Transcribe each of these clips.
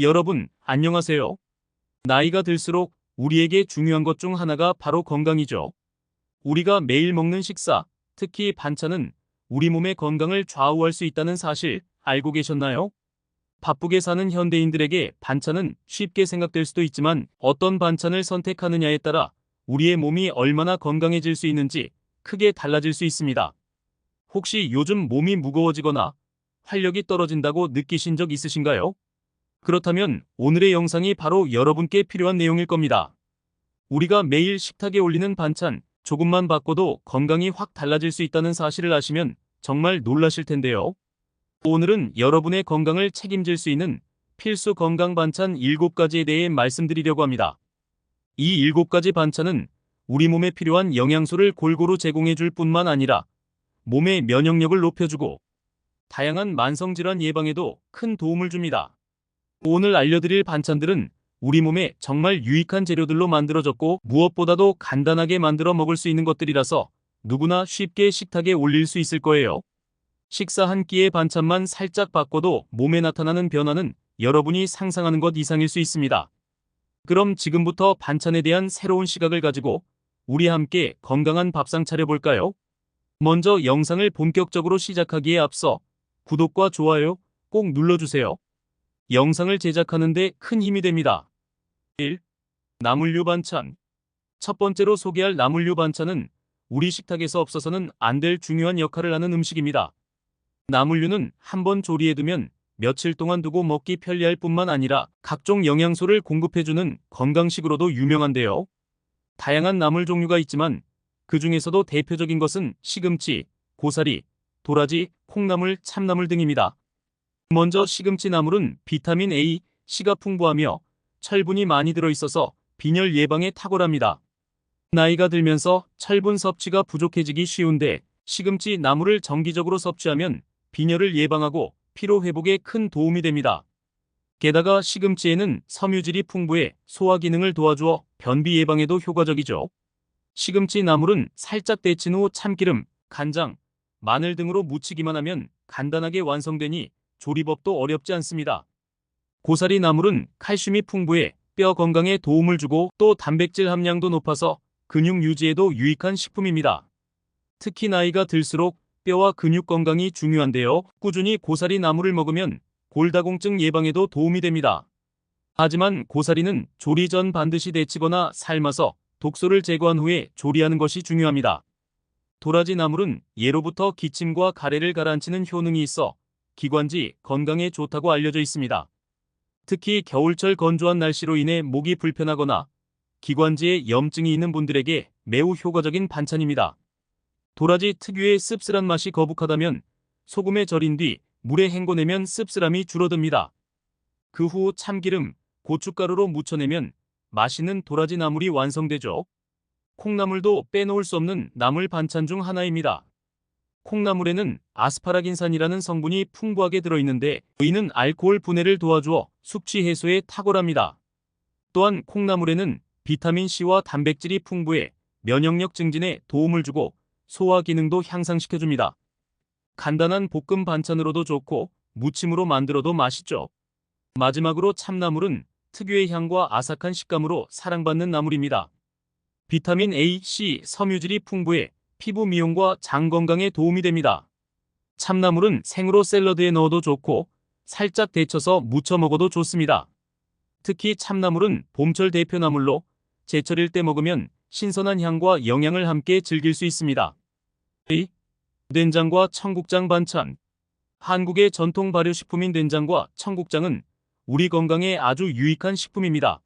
여러분, 안녕하세요. 나이가 들수록 우리에게 중요한 것 중 하나가 바로 건강이죠. 우리가 매일 먹는 식사, 특히 반찬은 우리 몸의 건강을 좌우할 수 있다는 사실 알고 계셨나요? 바쁘게 사는 현대인들에게 반찬은 쉽게 생각될 수도 있지만 어떤 반찬을 선택하느냐에 따라 우리의 몸이 얼마나 건강해질 수 있는지 크게 달라질 수 있습니다. 혹시 요즘 몸이 무거워지거나 활력이 떨어진다고 느끼신 적 있으신가요? 그렇다면 오늘의 영상이 바로 여러분께 필요한 내용일 겁니다. 우리가 매일 식탁에 올리는 반찬 조금만 바꿔도 건강이 확 달라질 수 있다는 사실을 아시면 정말 놀라실 텐데요. 오늘은 여러분의 건강을 책임질 수 있는 필수 건강 반찬 7가지에 대해 말씀드리려고 합니다. 이 7가지 반찬은 우리 몸에 필요한 영양소를 골고루 제공해 줄 뿐만 아니라 몸의 면역력을 높여주고 다양한 만성질환 예방에도 큰 도움을 줍니다. 오늘 알려드릴 반찬들은 우리 몸에 정말 유익한 재료들로 만들어졌고 무엇보다도 간단하게 만들어 먹을 수 있는 것들이라서 누구나 쉽게 식탁에 올릴 수 있을 거예요. 식사 한 끼의 반찬만 살짝 바꿔도 몸에 나타나는 변화는 여러분이 상상하는 것 이상일 수 있습니다. 그럼 지금부터 반찬에 대한 새로운 시각을 가지고 우리 함께 건강한 밥상 차려볼까요? 먼저 영상을 본격적으로 시작하기에 앞서 구독과 좋아요 꼭 눌러주세요. 영상을 제작하는 데 큰 힘이 됩니다. 1. 나물류 반찬. 첫 번째로 소개할 나물류 반찬은 우리 식탁에서 없어서는 안 될 중요한 역할을 하는 음식입니다. 나물류는 한번 조리해두면 며칠 동안 두고 먹기 편리할 뿐만 아니라 각종 영양소를 공급해주는 건강식으로도 유명한데요. 다양한 나물 종류가 있지만 그 중에서도 대표적인 것은 시금치, 고사리, 도라지, 콩나물, 참나물 등입니다. 먼저 시금치 나물은 비타민 A, C가 풍부하며 철분이 많이 들어있어서 빈혈 예방에 탁월합니다. 나이가 들면서 철분 섭취가 부족해지기 쉬운데 시금치 나물을 정기적으로 섭취하면 빈혈을 예방하고 피로 회복에 큰 도움이 됩니다. 게다가 시금치에는 섬유질이 풍부해 소화 기능을 도와주어 변비 예방에도 효과적이죠. 시금치 나물은 살짝 데친 후 참기름, 간장, 마늘 등으로 무치기만 하면 간단하게 완성되니 조리법도 어렵지 않습니다. 고사리 나물은 칼슘이 풍부해 뼈 건강에 도움을 주고 또 단백질 함량도 높아서 근육 유지에도 유익한 식품입니다. 특히 나이가 들수록 뼈와 근육 건강이 중요한데요. 꾸준히 고사리 나물을 먹으면 골다공증 예방에도 도움이 됩니다. 하지만 고사리는 조리 전 반드시 데치거나 삶아서 독소를 제거한 후에 조리하는 것이 중요합니다. 도라지 나물은 예로부터 기침과 가래를 가라앉히는 효능이 있어 기관지 건강에 좋다고 알려져 있습니다. 특히 겨울철 건조한 날씨로 인해 목이 불편하거나 기관지에 염증이 있는 분들에게 매우 효과적인 반찬입니다. 도라지 특유의 씁쓸한 맛이 거북하다면 소금에 절인 뒤 물에 헹궈내면 씁쓸함이 줄어듭니다. 그 후 참기름, 고춧가루로 무쳐내면 맛있는 도라지 나물이 완성되죠. 콩나물도 빼놓을 수 없는 나물 반찬 중 하나입니다. 콩나물에는 아스파라긴산이라는 성분이 풍부하게 들어있는데 이는 알코올 분해를 도와주어 숙취 해소에 탁월합니다. 또한 콩나물에는 비타민C와 단백질이 풍부해 면역력 증진에 도움을 주고 소화 기능도 향상시켜줍니다. 간단한 볶음 반찬으로도 좋고 무침으로 만들어도 맛있죠. 마지막으로 참나물은 특유의 향과 아삭한 식감으로 사랑받는 나물입니다. 비타민 A, C, 섬유질이 풍부해 피부 미용과 장 건강에 도움이 됩니다. 참나물은 생으로 샐러드에 넣어도 좋고 살짝 데쳐서 무쳐 먹어도 좋습니다. 특히 참나물은 봄철 대표 나물로 제철일 때 먹으면 신선한 향과 영양을 함께 즐길 수 있습니다. 2. 된장과 청국장 반찬 한국의 전통 발효식품인 된장과 청국장은 우리 건강에 아주 유익한 식품입니다.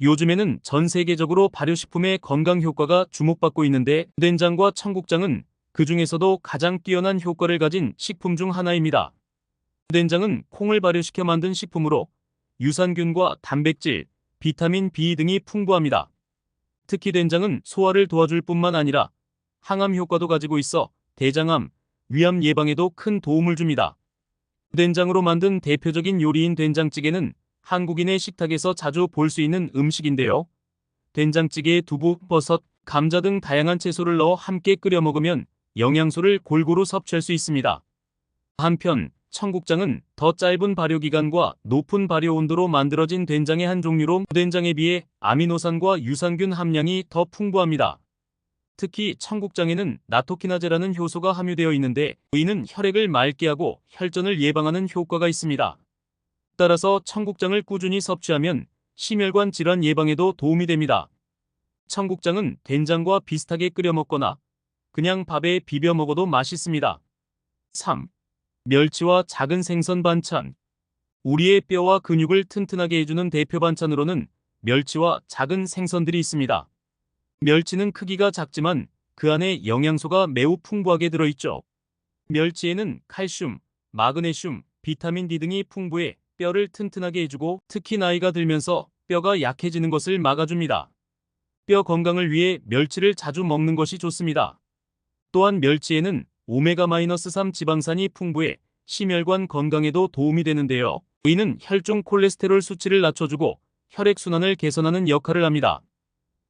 요즘에는 전 세계적으로 발효식품의 건강 효과가 주목받고 있는데 된장과 청국장은 그 중에서도 가장 뛰어난 효과를 가진 식품 중 하나입니다. 된장은 콩을 발효시켜 만든 식품으로 유산균과 단백질, 비타민 B 등이 풍부합니다. 특히 된장은 소화를 도와줄 뿐만 아니라 항암 효과도 가지고 있어 대장암, 위암 예방에도 큰 도움을 줍니다. 된장으로 만든 대표적인 요리인 된장찌개는 한국인의 식탁에서 자주 볼 수 있는 음식인데요. 된장찌개에 두부, 버섯, 감자 등 다양한 채소를 넣어 함께 끓여 먹으면 영양소를 골고루 섭취할 수 있습니다. 한편 청국장은 더 짧은 발효기간과 높은 발효 온도로 만들어진 된장의 한 종류로 된장에 비해 아미노산과 유산균 함량이 더 풍부합니다. 특히 청국장에는 나토키나제라는 효소가 함유되어 있는데 이는 혈액을 맑게 하고 혈전을 예방하는 효과가 있습니다. 따라서 청국장을 꾸준히 섭취하면 심혈관 질환 예방에도 도움이 됩니다. 청국장은 된장과 비슷하게 끓여 먹거나 그냥 밥에 비벼 먹어도 맛있습니다. 3. 멸치와 작은 생선 반찬. 우리의 뼈와 근육을 튼튼하게 해주는 대표 반찬으로는 멸치와 작은 생선들이 있습니다. 멸치는 크기가 작지만 그 안에 영양소가 매우 풍부하게 들어있죠. 멸치에는 칼슘, 마그네슘, 비타민 D 등이 풍부해 뼈를 튼튼하게 해주고 특히 나이가 들면서 뼈가 약해지는 것을 막아줍니다. 뼈 건강을 위해 멸치를 자주 먹는 것이 좋습니다. 또한 멸치에는 오메가-3 지방산이 풍부해 심혈관 건강에도 도움이 되는데요. 이는 혈중 콜레스테롤 수치를 낮춰주고 혈액순환을 개선하는 역할을 합니다.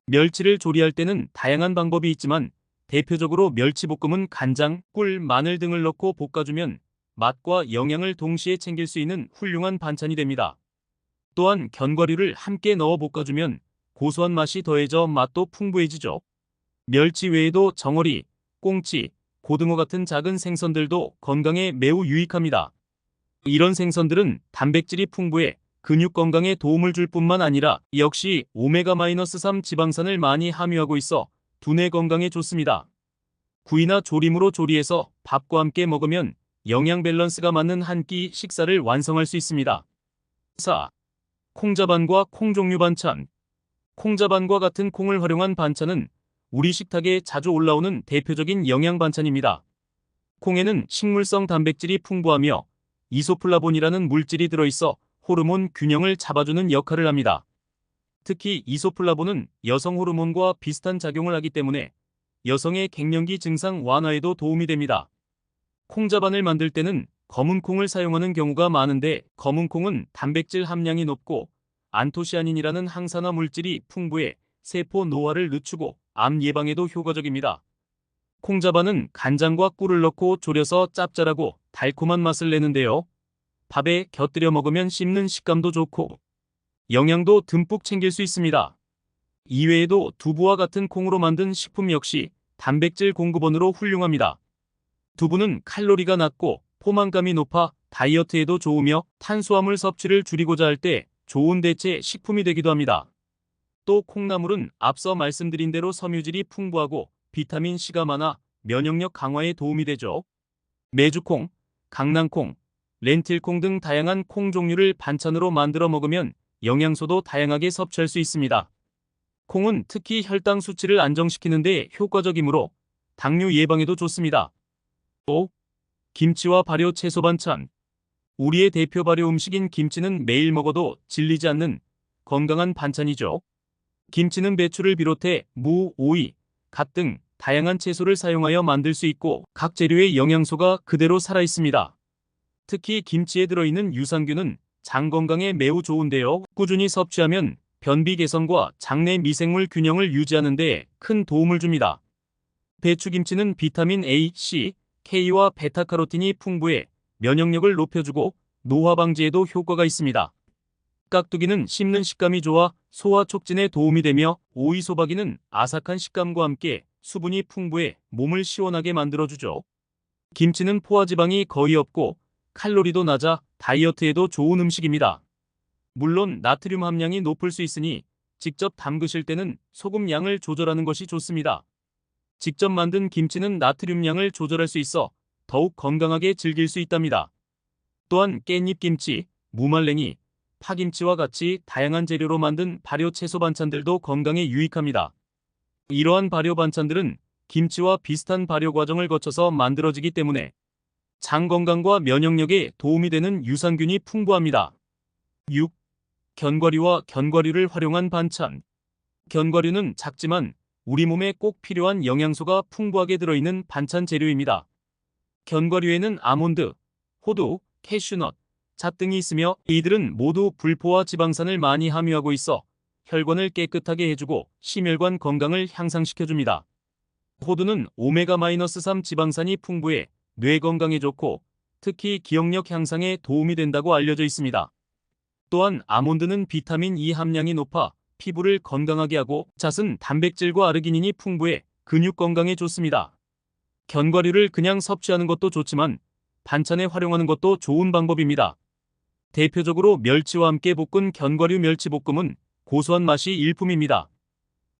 멸치를 조리할 때는 다양한 방법이 있지만 대표적으로 멸치볶음은 간장, 꿀, 마늘 등을 넣고 볶아주면 맛과 영양을 동시에 챙길 수 있는 훌륭한 반찬이 됩니다. 또한 견과류를 함께 넣어 볶아주면 고소한 맛이 더해져 맛도 풍부해지죠. 멸치 외에도 정어리, 꽁치, 고등어 같은 작은 생선들도 건강에 매우 유익합니다. 이런 생선들은 단백질이 풍부해 근육 건강에 도움을 줄 뿐만 아니라 역시 오메가-3 지방산을 많이 함유하고 있어 두뇌 건강에 좋습니다. 구이나 조림으로 조리해서 밥과 함께 먹으면 영양 밸런스가 맞는 한 끼 식사를 완성할 수 있습니다. 4. 콩자반과 콩 종류 반찬 콩자반과 같은 콩을 활용한 반찬은 우리 식탁에 자주 올라오는 대표적인 영양 반찬입니다. 콩에는 식물성 단백질이 풍부하며 이소플라본이라는 물질이 들어있어 호르몬 균형을 잡아주는 역할을 합니다. 특히 이소플라본은 여성 호르몬과 비슷한 작용을 하기 때문에 여성의 갱년기 증상 완화에도 도움이 됩니다. 콩자반을 만들 때는 검은 콩을 사용하는 경우가 많은데 검은 콩은 단백질 함량이 높고 안토시아닌이라는 항산화 물질이 풍부해 세포 노화를 늦추고 암 예방에도 효과적입니다. 콩자반은 간장과 꿀을 넣고 졸여서 짭짤하고 달콤한 맛을 내는데요. 밥에 곁들여 먹으면 씹는 식감도 좋고 영양도 듬뿍 챙길 수 있습니다. 이외에도 두부와 같은 콩으로 만든 식품 역시 단백질 공급원으로 훌륭합니다. 두부는 칼로리가 낮고 포만감이 높아 다이어트에도 좋으며 탄수화물 섭취를 줄이고자 할 때 좋은 대체 식품이 되기도 합니다. 또 콩나물은 앞서 말씀드린 대로 섬유질이 풍부하고 비타민 C가 많아 면역력 강화에 도움이 되죠. 메주콩, 강낭콩, 렌틸콩 등 다양한 콩 종류를 반찬으로 만들어 먹으면 영양소도 다양하게 섭취할 수 있습니다. 콩은 특히 혈당 수치를 안정시키는 데 효과적이므로 당뇨 예방에도 좋습니다. 또 김치와 발효 채소 반찬 우리의 대표 발효 음식인 김치는 매일 먹어도 질리지 않는 건강한 반찬이죠. 김치는 배추를 비롯해 무, 오이, 갓 등 다양한 채소를 사용하여 만들 수 있고 각 재료의 영양소가 그대로 살아 있습니다. 특히 김치에 들어있는 유산균은 장 건강에 매우 좋은데요. 꾸준히 섭취하면 변비 개선과 장내 미생물 균형을 유지하는 데 큰 도움을 줍니다. 배추김치는 비타민 A, C, K와 베타카로틴이 풍부해 면역력을 높여주고 노화 방지에도 효과가 있습니다. 깍두기는 씹는 식감이 좋아 소화 촉진에 도움이 되며 오이소박이는 아삭한 식감과 함께 수분이 풍부해 몸을 시원하게 만들어주죠. 김치는 포화지방이 거의 없고 칼로리도 낮아 다이어트에도 좋은 음식입니다. 물론 나트륨 함량이 높을 수 있으니 직접 담그실 때는 소금 양을 조절하는 것이 좋습니다. 직접 만든 김치는 나트륨 양을 조절할 수 있어 더욱 건강하게 즐길 수 있답니다. 또한 깻잎 김치, 무말랭이, 파김치와 같이 다양한 재료로 만든 발효 채소 반찬들도 건강에 유익합니다. 이러한 발효 반찬들은 김치와 비슷한 발효 과정을 거쳐서 만들어지기 때문에 장 건강과 면역력에 도움이 되는 유산균이 풍부합니다. 6. 견과류와 견과류를 활용한 반찬. 견과류는 작지만 우리 몸에 꼭 필요한 영양소가 풍부하게 들어있는 반찬 재료입니다. 견과류에는 아몬드, 호두, 캐슈넛, 잣 등이 있으며 이들은 모두 불포화 지방산을 많이 함유하고 있어 혈관을 깨끗하게 해주고 심혈관 건강을 향상시켜줍니다. 호두는 오메가-3 지방산이 풍부해 뇌 건강에 좋고 특히 기억력 향상에 도움이 된다고 알려져 있습니다. 또한 아몬드는 비타민 E 함량이 높아 피부를 건강하게 하고 잣은 단백질과 아르기닌이 풍부해 근육 건강에 좋습니다. 견과류를 그냥 섭취하는 것도 좋지만 반찬에 활용하는 것도 좋은 방법입니다. 대표적으로 멸치와 함께 볶은 견과류 멸치볶음은 고소한 맛이 일품입니다.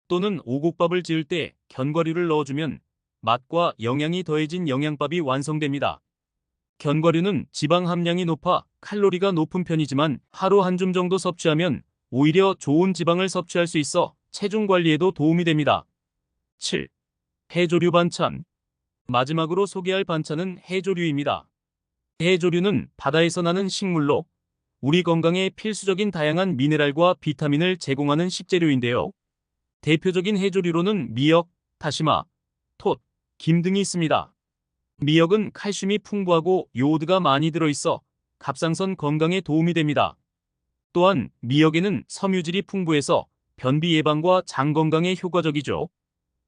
또는 오곡밥을 지을 때 견과류를 넣어주면 맛과 영양이 더해진 영양밥이 완성됩니다. 견과류는 지방 함량이 높아 칼로리가 높은 편이지만 하루 한 줌 정도 섭취하면 오히려 좋은 지방을 섭취할 수 있어 체중 관리에도 도움이 됩니다. 7. 해조류 반찬. 마지막으로 소개할 반찬은 해조류입니다. 해조류는 바다에서 나는 식물로 우리 건강에 필수적인 다양한 미네랄과 비타민을 제공하는 식재료인데요. 대표적인 해조류로는 미역, 다시마, 톳, 김 등이 있습니다. 미역은 칼슘이 풍부하고 요오드가 많이 들어있어 갑상선 건강에 도움이 됩니다. 또한 미역에는 섬유질이 풍부해서 변비 예방과 장 건강에 효과적이죠.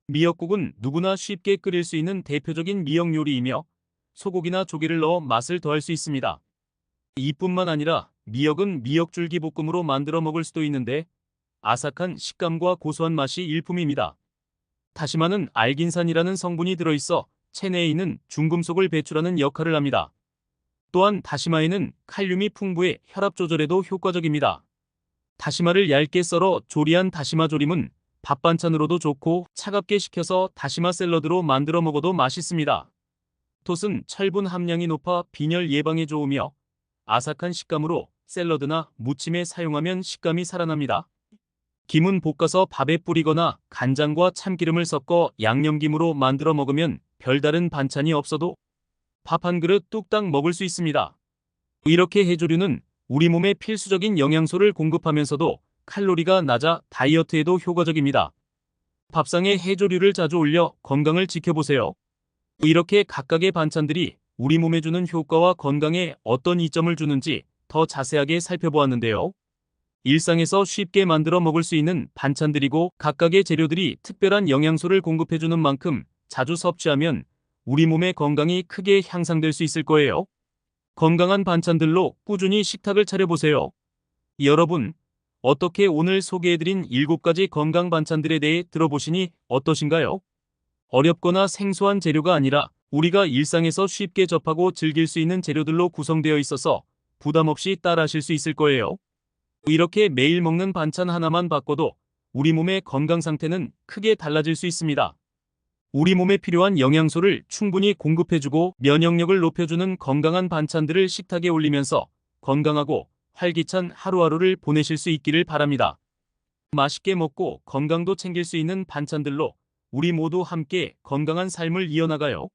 미역국은 누구나 쉽게 끓일 수 있는 대표적인 미역 요리이며 소고기나 조개를 넣어 맛을 더할 수 있습니다. 이뿐만 아니라 미역은 미역줄기 볶음으로 만들어 먹을 수도 있는데 아삭한 식감과 고소한 맛이 일품입니다. 다시마는 알긴산이라는 성분이 들어있어 체내에 있는 중금속을 배출하는 역할을 합니다. 또한 다시마에는 칼륨이 풍부해 혈압 조절에도 효과적입니다. 다시마를 얇게 썰어 조리한 다시마 조림은 밥 반찬으로도 좋고 차갑게 식혀서 다시마 샐러드로 만들어 먹어도 맛있습니다. 톳은 철분 함량이 높아 빈혈 예방에 좋으며 아삭한 식감으로 샐러드나 무침에 사용하면 식감이 살아납니다. 김은 볶아서 밥에 뿌리거나 간장과 참기름을 섞어 양념김으로 만들어 먹으면 별다른 반찬이 없어도 밥 한 그릇 뚝딱 먹을 수 있습니다. 이렇게 해조류는 우리 몸에 필수적인 영양소를 공급하면서도 칼로리가 낮아 다이어트에도 효과적입니다. 밥상에 해조류를 자주 올려 건강을 지켜보세요. 이렇게 각각의 반찬들이 우리 몸에 주는 효과와 건강에 어떤 이점을 주는지 더 자세하게 살펴보았는데요. 일상에서 쉽게 만들어 먹을 수 있는 반찬들이고 각각의 재료들이 특별한 영양소를 공급해주는 만큼 자주 섭취하면 우리 몸의 건강이 크게 향상될 수 있을 거예요. 건강한 반찬들로 꾸준히 식탁을 차려보세요. 여러분, 어떻게 오늘 소개해드린 7가지 건강 반찬들에 대해 들어보시니 어떠신가요? 어렵거나 생소한 재료가 아니라 우리가 일상에서 쉽게 접하고 즐길 수 있는 재료들로 구성되어 있어서 부담 없이 따라하실 수 있을 거예요. 이렇게 매일 먹는 반찬 하나만 바꿔도 우리 몸의 건강 상태는 크게 달라질 수 있습니다. 우리 몸에 필요한 영양소를 충분히 공급해주고 면역력을 높여주는 건강한 반찬들을 식탁에 올리면서 건강하고 활기찬 하루하루를 보내실 수 있기를 바랍니다. 맛있게 먹고 건강도 챙길 수 있는 반찬들로 우리 모두 함께 건강한 삶을 이어나가요.